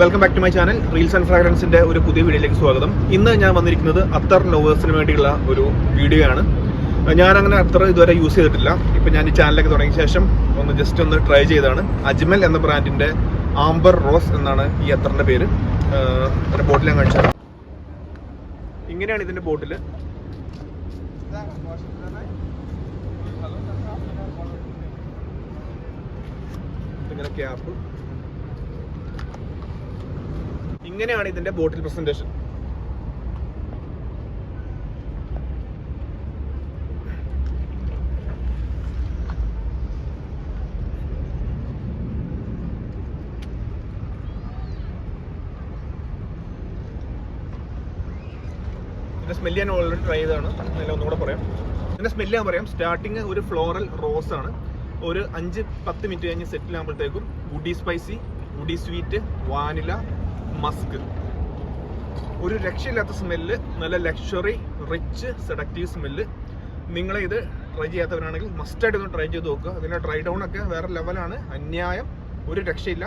Welcome back to my channel reels and ഫ്രാഗ്രൻസിന്റെ ഒരു പുതിയ വീഡിയോയിലേക്ക് സ്വാഗതം. ഇന്ന് ഞാൻ വന്നിരിക്കുന്നത് അത്തർ ലോവേഴ്സിന് വേണ്ടിയുള്ള ഒരു വീഡിയോ ആണ്. ഞാൻ അങ്ങനെ അത്ര ഇതുവരെ യൂസ് ചെയ്തിട്ടില്ല. ഇപ്പൊ ഞാൻ ഈ ചാനലൊക്കെ തുടങ്ങിയ ശേഷം ഒന്ന് ജസ്റ്റ് ഒന്ന് ട്രൈ ചെയ്താണ് അജ്മൽ എന്ന ബ്രാൻഡിന്റെ ആംബർ റോസ് എന്നാണ് ഈ അത്തറിന്റെ പേര്. അതിന്റെ ബോട്ടിൽ ഞാൻ കാണിച്ചത് ഇങ്ങനെയാണ് ഇതിന്റെ ബോട്ടിൽ ഇങ്ങനെ ക്യാപ്പ് ഇങ്ങനെയാണ് ഇതിന്റെ ബോട്ടിൽ പ്രസന്റേഷൻ? ഇതിന്റെ സ്മെല്ല് ഞാൻ ഓൾറെഡി ട്രൈ ചെയ്താണ് നല്ല ഒന്നുകൂടെ പറയാം. ഇതിന്റെ സ്മെല്ല് ഞാൻ പറയാം. സ്റ്റാർട്ടിങ് ഒരു ഫ്ലോറൽ റോസ് ആണ്. ഒരു അഞ്ച് പത്ത് മിനിറ്റ് കഴിഞ്ഞ് സെറ്റിൽ ആകുമ്പോഴത്തേക്കും woody spicy woody sweet vanilla musk. ഒരു രക്ഷയില്ലാത്ത സ്മെല്ല് നല്ല ലക്ഷറി റിച്ച് സെഡക്റ്റീവ് സ്മെല്ല്. നിങ്ങളെ ഇത് ട്രൈ ചെയ്യാത്തവരാണെങ്കിൽ മസ്റ്റായിട്ട് ഒന്ന് ട്രൈ ചെയ്ത് നോക്കുക. അതിന്റെ ഡ്രൈ ഡൗൺ ഒക്കെ വേറെ ലെവലാണ് അന്യായം ഒരു രക്ഷയില്ല.